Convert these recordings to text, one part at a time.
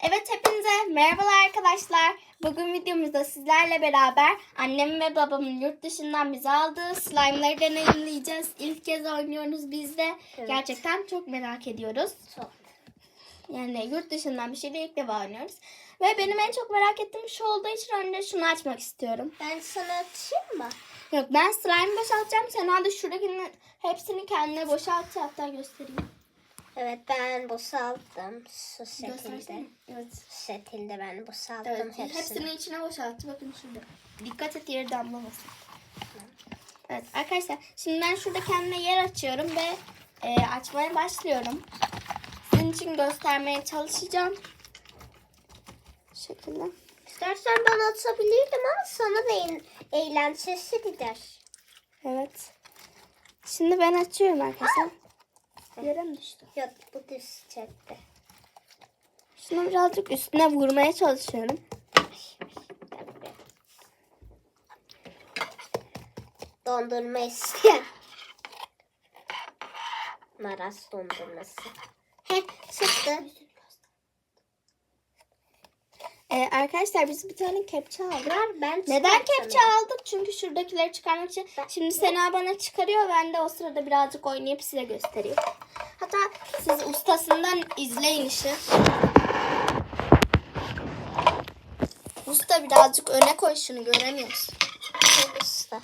Evet hepinize merhabalar arkadaşlar. Bugün videomuzda sizlerle beraber annem ve babamın yurt dışından bize aldığı slime'ları deneyimleyeceğiz. İlk kez oynuyoruz biz de. Evet. Gerçekten çok merak ediyoruz. Çok. Yani yurt dışından bir şeyle ilk defa oynuyoruz. Ve benim en çok merak ettiğim şu olduğu için önce şunu açmak istiyorum. Ben sana atayım mı? Yok ben slime boşaltacağım. Sena da şuradakinin hepsini kendine boşaltı hatta göstereyim. Evet ben boşalttım. Su. Göstersene. Evet. Şekilde ben boşalttım Evet, hepsini. hepsini. içine boşalttı. Bakın şurada. Dikkat et yeri damlamasın. Evet arkadaşlar şimdi ben şurada kendime yer açıyorum ve e, açmaya başlıyorum. Sizin için göstermeye çalışacağım. Bu şekilde. İstersen ben atabilirdim ama sana da eğ- eğlencesi gider. Evet. Şimdi ben açıyorum arkadaşlar. Yere mi düştü? Yok bu düşecekti. Şunu birazcık üstüne vurmaya çalışıyorum. Dondurma isteyen. Maras dondurması. Heh çıktı. Ee, arkadaşlar biz bir tane kepçe aldık. Ver ben Neden kepçe aldık? Çünkü şuradakileri çıkarmak için. Şimdi Sena bana çıkarıyor. Ben de o sırada birazcık oynayıp size göstereyim. Hatta siz ustasından izleyin işi. Usta birazcık öne koy şunu göremiyoruz. Usta.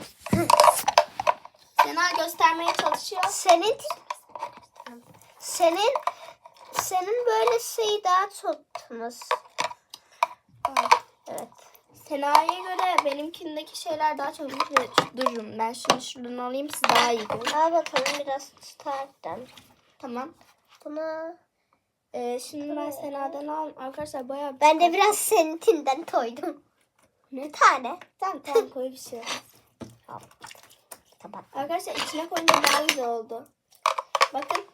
Sena göstermeye çalışıyor. Senin senin senin böyle şey daha tutmuş. Sena'ya göre benimkindeki şeyler daha çok dururum. Ben şunu şuradan alayım siz daha iyi görün. Al bakalım biraz çıkarttım. Tamam. Bunu Ee, şimdi ben Sena'dan al. Arkadaşlar bayağı bir ben de biraz seninkinden koydum. Ne? Bir tane. Tamam tamam koy bir şey. Al. Tamam. Arkadaşlar içine koyunca daha güzel oldu. Bakın.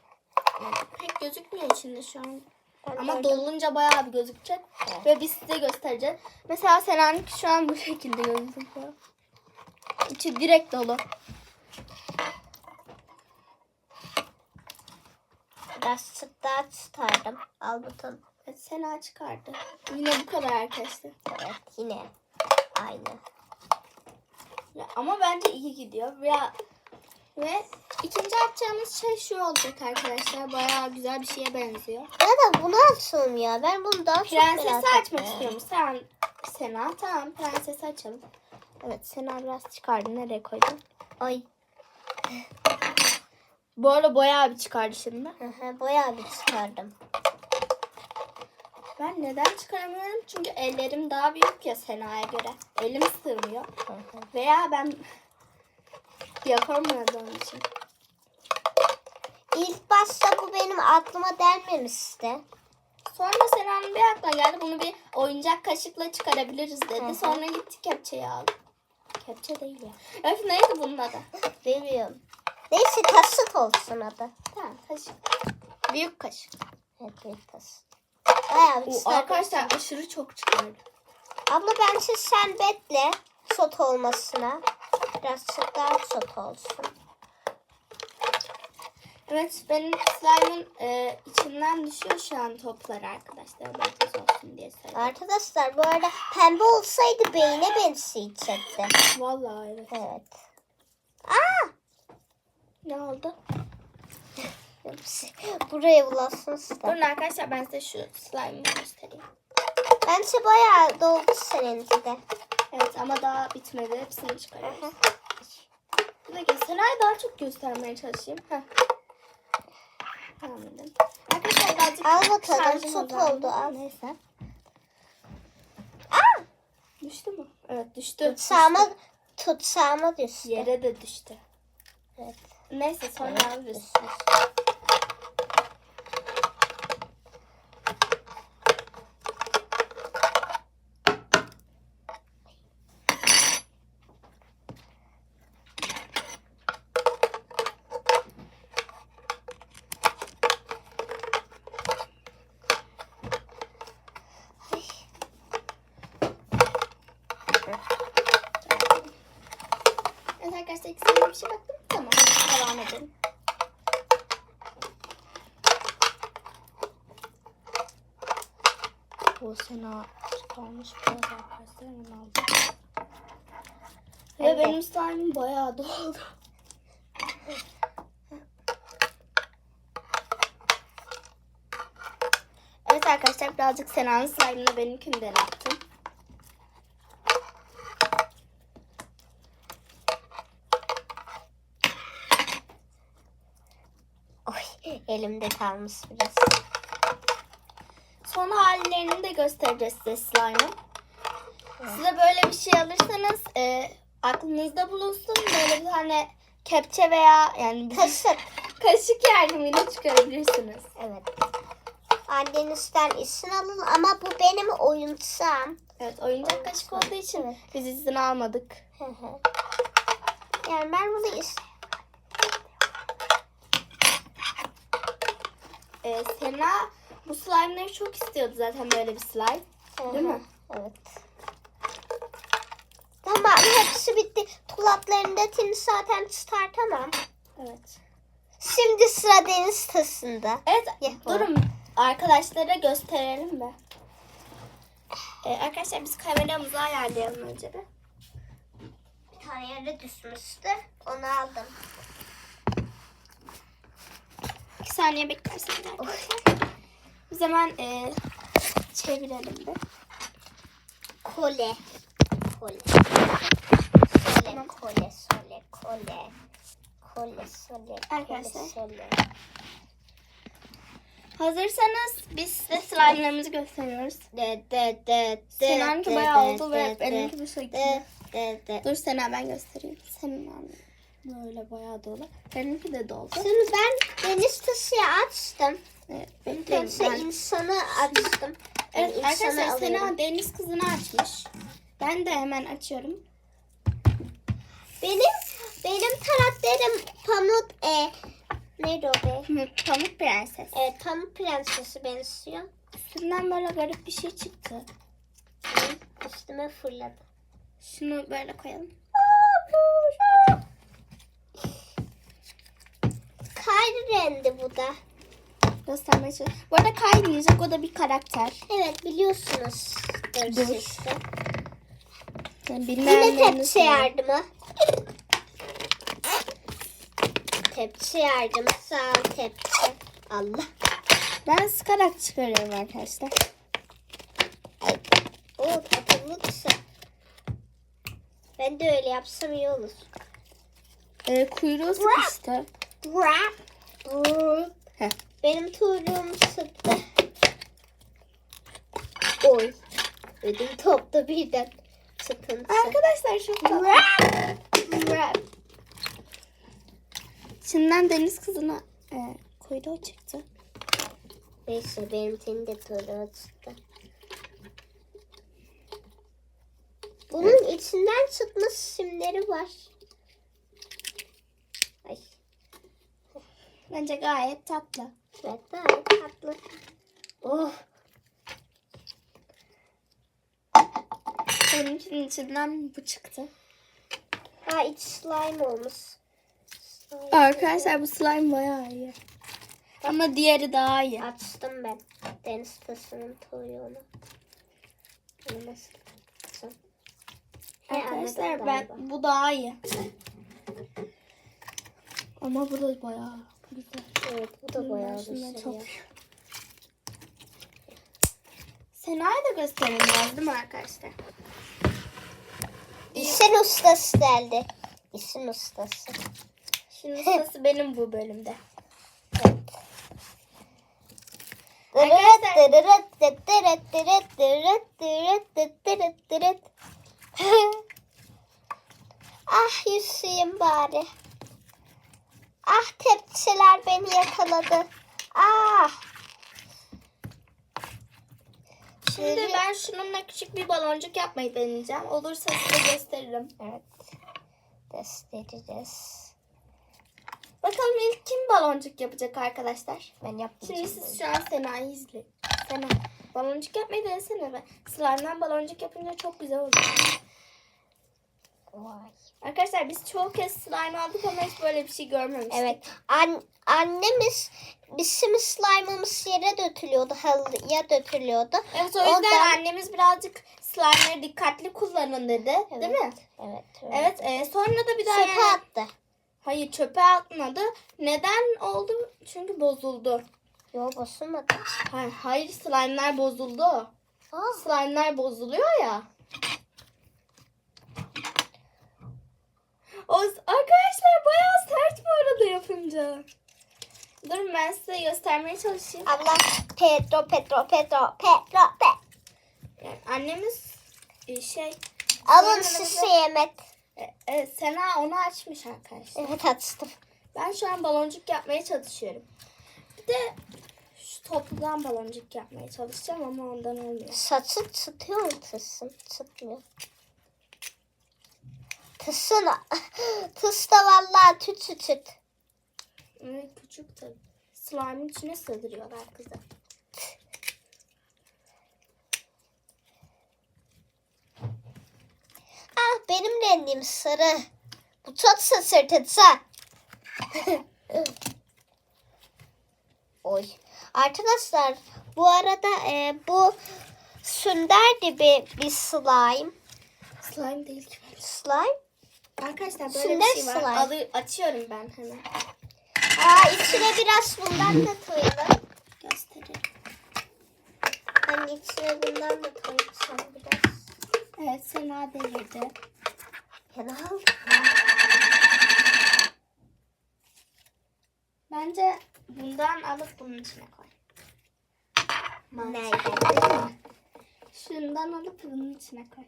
Pek gözükmüyor içinde şu an. Ama dolunca bayağı bir gözükecek. Ve biz size göstereceğiz. Mesela Sena'nınki şu an bu şekilde gözüküyor. İçi direkt dolu. Biraz daha çıkardım. Al bakalım. Evet, Sena çıkardı. Yine bu kadar arkadaşlar. Evet yine aynı. Ya, ama bence iyi gidiyor. Ve, ve ikinci atacağımız şey şu olacak arkadaşlar. Bayağı güzel bir şeye benziyor. Ya da bunu açalım ya. Ben bunu daha çok merak Prensesi açmak istiyorum. Sen Sena tamam prensesi açalım. Evet Sena biraz çıkardı. Nereye koydun? Ay. Bu arada bayağı bir çıkardı şimdi. Bayağı bir çıkardım. Ben neden çıkaramıyorum? Çünkü ellerim daha büyük ya Sena'ya göre. Elim sığmıyor. Veya ben yapamadığım için. İlk başta bu benim aklıma gelmemişti. Sonra Sena'nın bir aklına geldi. Bunu bir oyuncak kaşıkla çıkarabiliriz dedi. Hı hı. Sonra gittik kepçeyi aldık. Kepçe değil ya. Öf neydi bunun adı? Bilmiyorum. Neyse kasıt olsun adı. Tamam kaşık. Büyük kaşık. Evet büyük kasıt. Bayağı bir O, çıkardım. arkadaşlar aşırı çok çıkardı. Abla bence sen bekle sot olmasına. Biraz daha sot olsun. Evet benim slime'ın e, içinden düşüyor şu an toplar arkadaşlar. Belki olsun diye söyledim. Arkadaşlar bu arada pembe olsaydı beyne benzeyecekti. Vallahi evet. Evet. Ne oldu? Buraya bulasın işte. Durun arkadaşlar ben size şu slime'ı göstereyim. Bence bayağı doldu seninki de. Evet ama daha bitmedi. Hepsini çıkarıyoruz. Bir dakika Sena'yı daha çok göstermeye çalışayım. Heh. Tamam dedim. Arkadaşlar birazcık Al bakalım şarjım azaldı. oldu al. Neyse. Düştü mü? Evet düştü. Tutsağıma, tutsağıma düştü. Yere de düştü. Evet. Neyse sonra alırız. düştü. İkisine bir şey baktım. Tamam devam edelim. O sena kalmış biraz arkadaşlar hemen aldım. Ve Evet. benim slime'ım bayağı doldu. Evet arkadaşlar birazcık Sena'nın slime'ını benimkini denedim. Oy elimde kalmış biraz. Son hallerini de göstereceğiz size slime'ın. Size böyle bir şey alırsanız e, aklınızda bulunsun. Böyle bir tane kepçe veya yani bir Kaşık. kaşık yardımıyla çıkarabilirsiniz. Evet. Annenizden izin alın ama bu benim oyuncağım. Evet oyuncak kaşık olduğu için biz izin almadık. Hı hı. yani ben bunu is E, Sena bu slime'ları çok istiyordu zaten böyle bir slime. Hı Değil mi? Evet. Tamam hepsi bitti. Tulaplarındakini zaten çıkartamam. Evet. Şimdi sıra deniz tasında. Evet Yahu. durun arkadaşlara gösterelim de. E, arkadaşlar biz kameramızı ayarlayalım önce bir. Bir tane yere düşmüştü. Onu aldım. İki saniye beklerseniz arkadaşlar. Biz hemen e, çevirelim de. Kole. Kole. Sole, kole, sole, kole. Kole, sole, Arkadaşlar. kole, sole. Hazırsanız biz size slime'larımızı gösteriyoruz. De, de, de, de, Sena'nınki de, bayağı oldu ve benimki bu şekilde. de, de, de. Dur Sena ben göstereyim. Senin böyle bayağı dolu. Benimki de doldu. Şimdi ben deniz taşı açtım. Evet, bekleyin. Ben- insanı açtım. Evet Yani arkadaşlar. Sena deniz kızını açmış. Ben de hemen açıyorum. Benim benim karakterim Pamuk e neydi o be? Pamuk Prenses. Evet Pamuk Prensesi benziyor. Üstünden böyle garip bir şey çıktı. Üstüme fırladı. Şunu böyle koyalım. Kaydı rendi bu da. Göstermeye çalışıyorum. Bu arada kaynayacak o da bir karakter. Evet biliyorsunuz. Dur. Işte. Yani Yine tepsi yardımı. Tepsi yardımı. Sağ ol tepsi. Allah. Ben sıkarak çıkarıyorum arkadaşlar. O akıllı kısa. Ben de öyle yapsam iyi olur. Ee, kuyruğu sıkıştı. Heh. Benim kuyruğum sıktı. Oy. Ödüm topta birden sıkıntı. Arkadaşlar tatlı. Rap. Şimdiden deniz kızına e, kuyruğu çıktı. Neyse benimkinin de kuyruğu çıktı. Bunun içinden çıkmış simleri var. Ay. Bence gayet tatlı. Evet gayet tatlı. Oh. Benimkinin içinden bu çıktı. Ha iç slime olmuş. Slime. Arkadaşlar bu slime bayağı iyi. Ama diğeri daha iyi. Açtım ben. Deniz tasının? He, Arkadaşlar ben bu daha iyi. Ama bu da bayağı güzel. Evet bu da bayağı güzel çok- ya. Sena'yı da gösterelim değil mi arkadaşlar? İşin ustası geldi. İşin ustası. Şimdi sırası benim bu bölümde. Arkadaşlar. ah Yusuf'um bari. Ah tepsiler beni yakaladı. Ah. Şimdi ben şununla küçük bir baloncuk yapmayı deneyeceğim. Olursa size gösteririm. Evet. Göstereceğiz. Bakalım ilk kim baloncuk yapacak arkadaşlar? Ben yapmayacağım. Şimdi siz şu an Sena'yı izleyin. Sena baloncuk yapmayı denesene be. Slime'dan baloncuk yapınca çok güzel oluyor. Vay. Arkadaşlar biz çoğu kez slime aldık ama hiç böyle bir şey görmemiştik. Evet. An annemiz bizim slime'ımız yere dökülüyordu. Halıya dökülüyordu. Evet o yüzden Ondan- annemiz birazcık slime'ları dikkatli kullanın dedi. Değil mi? Evet. Evet e, sonra da bir daha Çöpe yani- attı. Hayır çöpe atmadı. Neden oldu? Çünkü bozuldu. Yo bozulmadı. Hayır, hayır slime'lar bozuldu. Aa, Slime'lar bozuluyor ya. O, arkadaşlar bayağı sert bu arada yapınca. Durun ben size göstermeye çalışayım. abla Pedro Pedro Pedro Pedro Pe. Yani annemiz şey Alın şişe yemek. e, e, Sena onu açmış arkadaşlar. Evet açtım. Ben şu an baloncuk yapmaya çalışıyorum. Bir de şu topludan baloncuk yapmaya çalışacağım ama ondan olmuyor. Saçı çıtıyor mu tısın? Çıtmıyor. Tısın. Tıs da vallahi tüt tüt tüt. Evet, küçük tabii. Slime'ın içine sığdırıyorlar kızı. Ah benim rengim sarı. Bu çok şaşırtıcı. Oy. Arkadaşlar bu arada e, bu sünder gibi bir slime. Slime değil ki. Slime. Arkadaşlar böyle Sünder bir şey var. slime. Alı, açıyorum ben hemen. Aa içine biraz bundan da koyalım. Göstereyim. Hani içine bundan da koyacağım biraz. Evet Sena devirdi. Fena oldu. Bence bundan alıp bunun içine koy. Nerede? Şundan alıp bunun içine koy.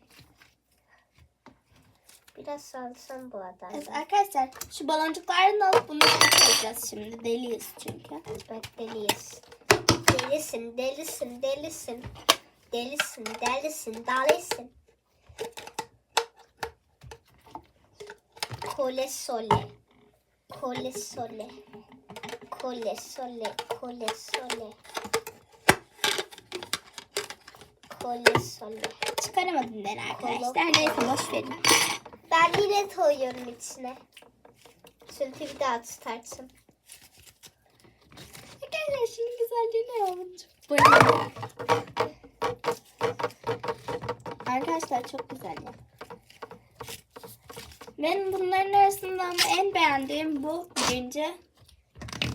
Biraz alsam bu Evet adamdan. arkadaşlar şu baloncuklarını alıp içine koyacağız şimdi. Deliyiz çünkü. Evet deliyiz. Delisin, delisin, delisin. Delisin, delisin, delisin. Kole sole. Kole sole. Kole sole. Kole sole. Kole sole. Çıkaramadım ben arkadaşlar. Neyse boş verin. Ben yine koyuyorum içine. Çünkü bir daha tutarsın. Arkadaşlar şunun güzelliğine yavrucuğum. Bayılıyorum. Arkadaşlar çok güzel ya. Benim bunların arasında ama en beğendiğim bu birinci.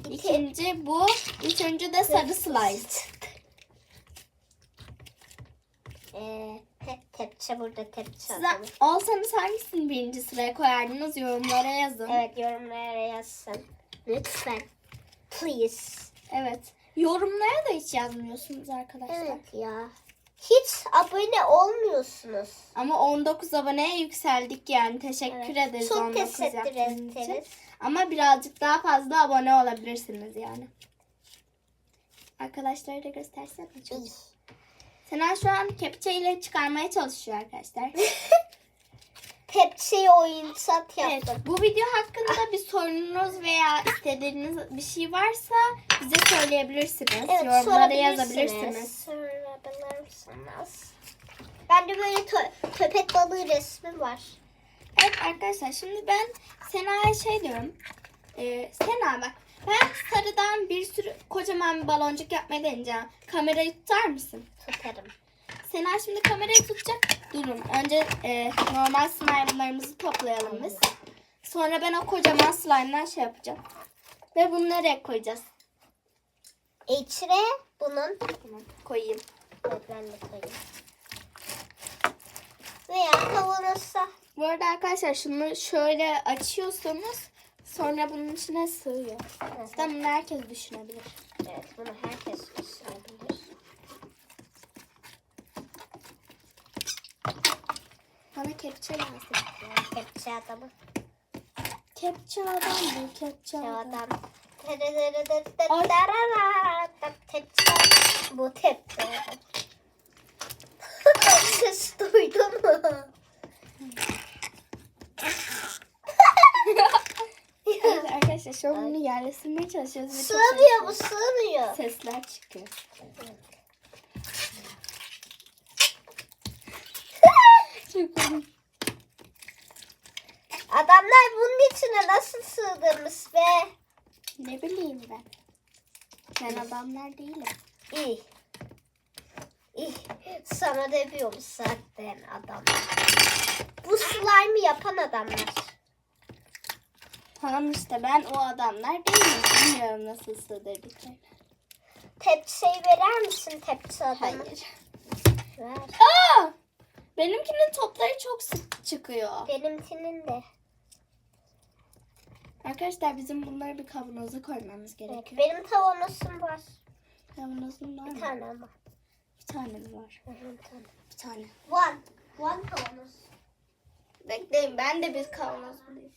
İkinci bu. Üçüncü de sarı slime. Ee, tep tepçe burada tepçe Siz atalım. olsanız hangisini birinci sıraya koyardınız yorumlara yazın. Evet yorumlara yazsın. Lütfen. Please. Evet. Yorumlara da hiç yazmıyorsunuz arkadaşlar. Evet ya. Hiç abone olmuyorsunuz. Ama 19 aboneye yükseldik yani. Teşekkür Evet. ederiz Çok 19 teşekkür yaptığınız için. Ama birazcık daha fazla abone olabilirsiniz yani. Arkadaşlara da göstersene çocuğum. Sena şu an kepçeyle çıkarmaya çalışıyor arkadaşlar. Tepsiye oyuncak evet, yaptım. bu video hakkında bir sorununuz veya istediğiniz bir şey varsa bize söyleyebilirsiniz. Evet, Yorumlara sorabilirsiniz. yazabilirsiniz. Sorabilirsiniz. Bende böyle tö- köpek balığı resmi var. Evet arkadaşlar şimdi ben Sena'ya şey diyorum. Ee, Sena bak ben sarıdan bir sürü kocaman bir baloncuk yapmayı deneyeceğim. Kamerayı tutar mısın? Tutarım. Sena şimdi kamerayı tutacak. Durun. Önce e, normal slime'larımızı toplayalım biz. Sonra ben o kocaman slime'dan şey yapacağım. Ve bunu nereye koyacağız? İçine bunun Tamam koyayım. Evet, ben de koyayım. Veya kavanoza. Bu arada arkadaşlar şunu şöyle açıyorsunuz. Sonra bunun içine sığıyor. Zaten bunu herkes düşünebilir. Evet bunu herkes düşünebilir. Bana kepçe lazım. Kepçe adamı. Kepçe adam bu kepçe adam. adam. Tepçe. Bu tepçe. Ses duydun mu? Evet arkadaşlar bunu yerleştirmeye çalışıyoruz. ve çok Sığmıyor bu sesli sığmıyor. Sesler çıkıyor. Çok komik. Adamlar bunun içine nasıl sığdırmış be? Ne bileyim ben. Ben adamlar değilim. İyi. İyi. Sana demiyorum zaten adamlar. Bu slime'ı yapan adamlar. Tamam işte ben o adamlar değilim. Bilmiyorum nasıl sığdırdıklarını. Tepsiyi verer misin tepsi adamı? Hayır. Ver. Aa! Benimkinin topları çok sık çıkıyor. Benimkinin de. Arkadaşlar bizim bunları bir kavanoza koymamız Evet, gerekiyor. benim tavanozum var. Kavanozun var Bir mı? tane ama. Bir tane mi var? Bir tane. Bir tane. One. One kavanoz. Bekleyin ben de bir kavanoz bulayım.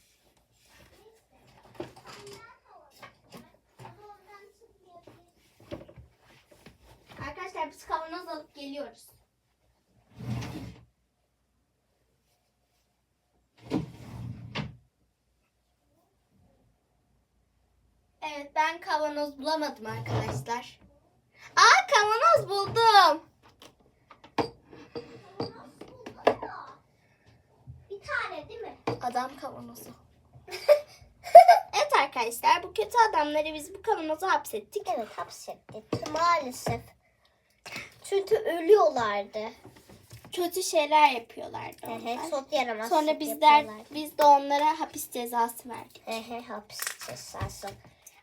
Arkadaşlar biz kavanoz alıp geliyoruz. Evet ben kavanoz bulamadım arkadaşlar. Aa kavanoz buldum. Bir tane değil mi? Adam kavanozu. evet arkadaşlar bu kötü adamları biz bu kavanoza hapsettik. Evet hapsettik maalesef. Çünkü ölüyorlardı. Kötü şeyler yapıyorlardı onlar. çok yaramaz. Sonra bizler biz de onlara hapis cezası verdik. Hehe hapis cezası.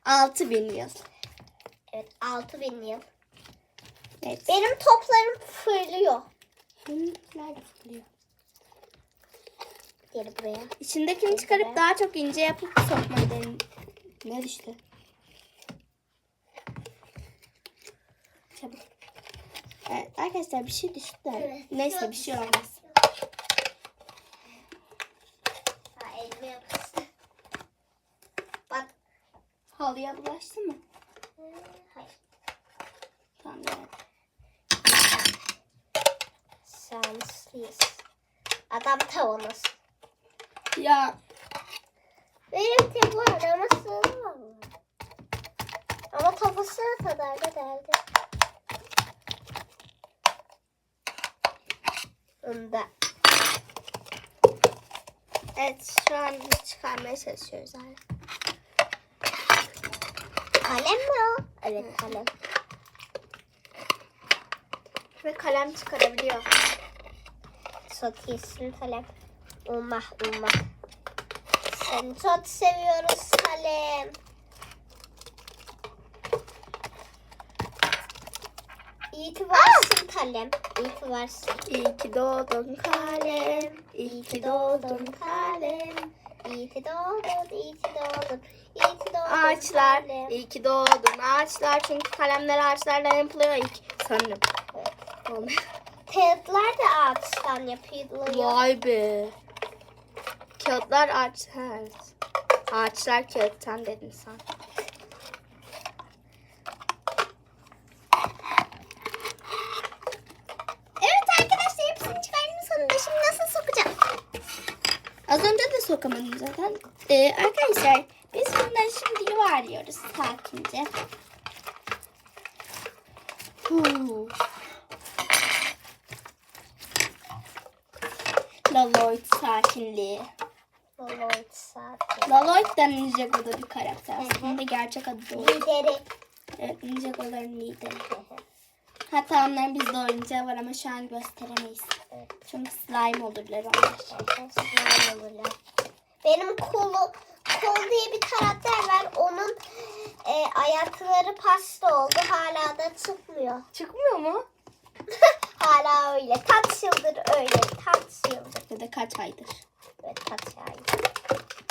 6000 yıl. Evet 6000 yıl. Evet. Benim toplarım fırlıyor. Fırlıyor. Gel buraya. İçindekini çıkarıp daha çok ince yapıp sokmayı denedim. Ne düştü? Çabuk. Evet arkadaşlar bir şey düştü. Evet. Neyse bir şey olmaz. Ha elime yapıştı. Bak. Halıya bulaştı mı? Hayır. Tamam evet. Şanslıyız. Adam tavanız. Ya Benim bu adama sığmam. Ama kafasına kadar da deldi. Onda. evet şu an biz çıkarmaya çalışıyoruz hala. Kalem mi o? Evet kalem. Ve kalem çıkarabiliyor. Çok iyisin kalem. Umma umma. Seni çok seviyoruz kalem. İyi ki varsın kalem. İyi ki varsın. İyi ki doğdun kalem. İyi ki doğdun kalem. İyi ki doğdun, iyi ki doğdun. İyi ki doğdun Ağaçlar. kalem. İyi ki doğdun ağaçlar. Çünkü kalemler ağaçlardan yapılıyor ilk. Sanırım. Evet. Kağıtlar da ağaçtan yapılıyor. Vay be. Kağıtlar ağaç. Evet. Ağaçlar kağıttan dedin sen. Evet arkadaşlar hepsini çıkardım sonunda. Şimdi nasıl sokacağım? Az önce de sokamadım zaten. Ee, arkadaşlar biz bunları şimdi yuvarlıyoruz sakince. Huu. Laloid sakinliği. Vallahi saat. Laloid da Ninjago'da bir karakter. Aslında gerçek adı da o. Lideri. Evet Ninjago'ların lideri. Hatta onların bizde oyuncağı var ama şu an gösteremeyiz. Evet. Çünkü slime olurlar onlar. Slime olurlar. Benim kolu kol diye bir karakter var. Onun e, ayakları pasta oldu. Hala da çıkmıyor. Çıkmıyor mu? Hala öyle. Kaç yıldır öyle. Kaç yıldır. Ya da kaç aydır. Evet kaç aydır.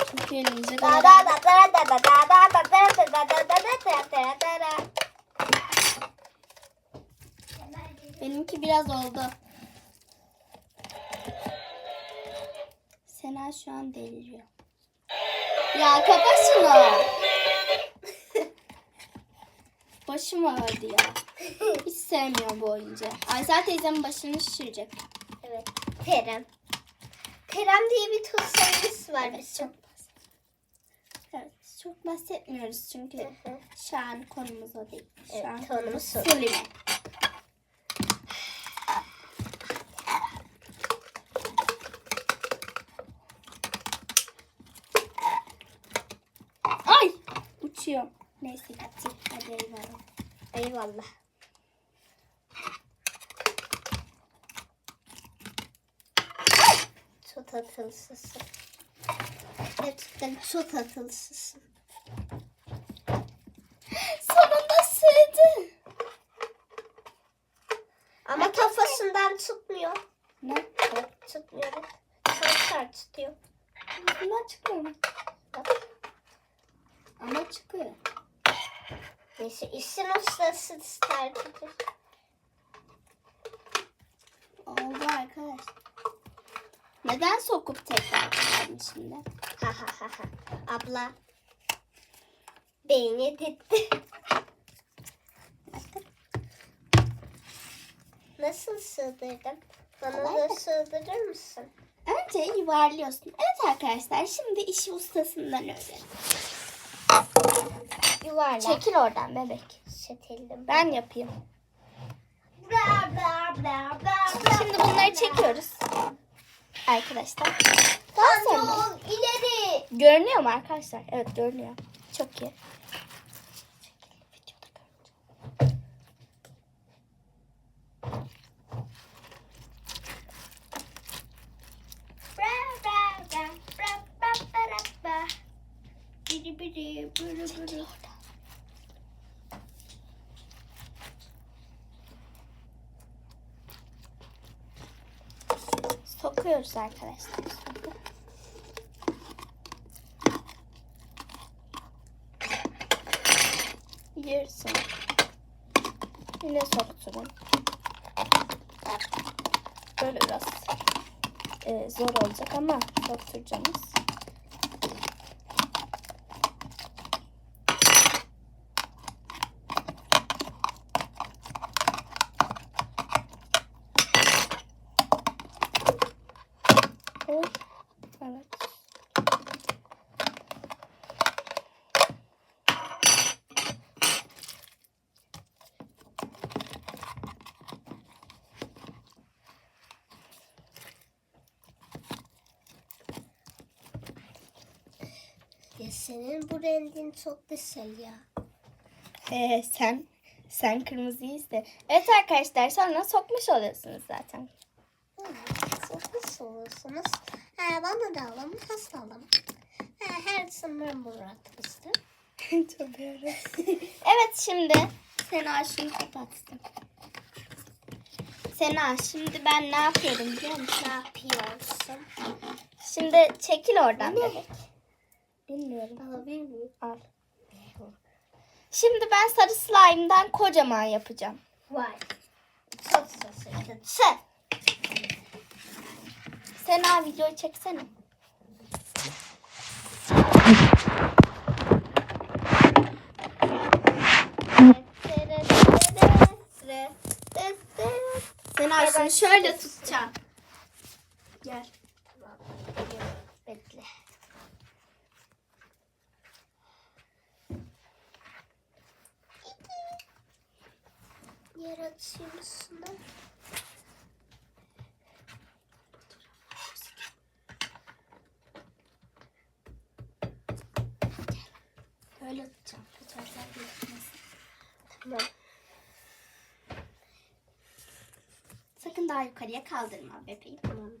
Çünkü Da Ninjago'ların... da da da da da da da da da da da da da da da da da. Benimki biraz oldu. Sena şu an deliriyor. Ya kapa şunu. Başım ağrıdı ya. Hiç sevmiyorum bu oyuncağı. Aysel teyzemin başını şişirecek. Evet. Terem. Terem diye bir tuzlarımız var. Evet, çok Evet, çok bahsetmiyoruz çünkü Hı hı. şu an konumuz o değil. Şu Evet, an konumuz. Sulime. Açıyorum. Neyse gitti. Hadi eyvallah. Eyvallah. Çok tatılsızsın. Gerçekten çok tatılsızsın. Sonunda sığdı. Ama kafasından tutmuyor. Ne? Tutmuyor. Sarı tutuyor. Bundan çıkıyor mu? Bak. Ama çıkıyor. Neyse işin ustası tercihtir. Oldu arkadaş. Neden sokup tekrar koydun şimdi? Ha ha ha ha. Abla. Beyni gitti. Nasıl sığdırdın? Bana Kolay da sığdırır mısın? Önce yuvarlıyorsun. Evet arkadaşlar şimdi işi ustasından öğrenelim. Yuvarlak. Çekil oradan bebek. Çetildim. Ben yapayım. Şimdi bunları çekiyoruz. Arkadaşlar. Daha sonra. İleri. Görünüyor mu arkadaşlar? Evet görünüyor. Çok iyi. Çekil, videoda görünecek. Bra bra bra bra bra bra bra. Biri biri biri biri. Sokuyoruz arkadaşlar. Yırtsın. Yine sokturun. Böyle biraz e, zor olacak ama sokturacağız. Evet. Evet. Ya senin bu rengin çok güzel ya. Ee, sen sen kırmızıyı iste. Evet arkadaşlar sonra sokmuş oluyorsunuz zaten. Çok güzel olursunuz. Ha, bana da alın, hasta alın. Ha, her zaman bırakmıştım. Tabii Evet şimdi Sena şunu kapattım. Sena şimdi ben ne yapıyorum biliyor musun? Ne yapıyorsun? Şimdi çekil oradan Ne? bebek. Bilmiyorum. Alabilir miyim? Al. Şimdi ben sarı slime'dan kocaman yapacağım. Vay. Çok şaşırdım. Sen. Sena videoyu çeksene. Sena şunu şöyle tutacağım. Gel. Bekle. Üstüne. Böyle tutacağım. Fotoğraflar. Tamam. Sakın daha yukarıya kaldırma bebeğim. Tamam.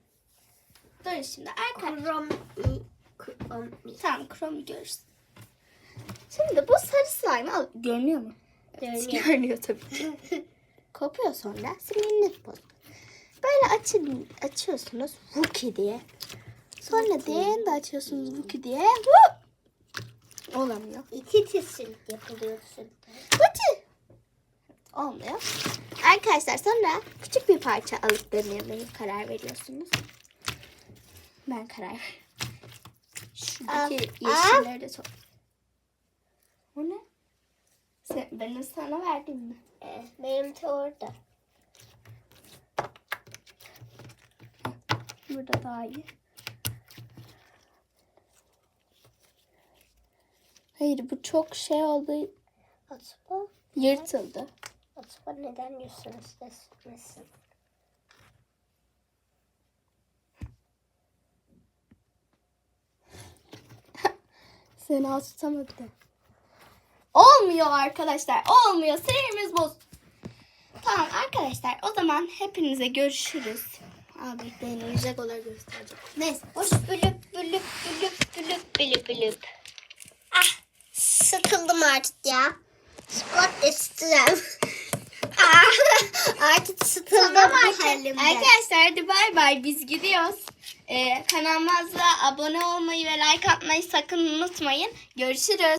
Dur şimdi arka. Krom krom Tamam krom görürsün. Şimdi bu sarı slime al. Görünüyor mu? Görünüyor. Görünüyor tabii ki. Kopuyor sonra silinir bu. Böyle açın, açıyorsunuz Vuki diye. Sonra diğerini de açıyorsunuz Vuki diye. Vup! Olamıyor. İki kesim yapılıyorsun. Vuki! Olmuyor. Arkadaşlar sonra küçük bir parça alıp denemeye karar veriyorsunuz. Ben karar. Şuradaki yeşilleri de çok... O ne? Sen, benim sana verdim mi? Ee, benim de orada. Burada daha iyi. Hayır bu çok şey oldu. Acaba, Yırtıldı. acaba neden yüzünüz kesmesin? Seni tutamadı. Olmuyor arkadaşlar. Olmuyor. Serimiz boz. Tamam arkadaşlar o zaman hepinize görüşürüz. Abi güzel olarak göstereceğim. Neyse. Hoş bülüp bülüp bülüp bülüp bülüp bülüp. Ah sıkıldım artık ya. Spot istiyorum. ah, artık sıkıldım Tamam bu halimden. arkadaşlar hadi bay bay biz gidiyoruz. Ee, kanalımıza abone olmayı ve like atmayı sakın unutmayın. Görüşürüz.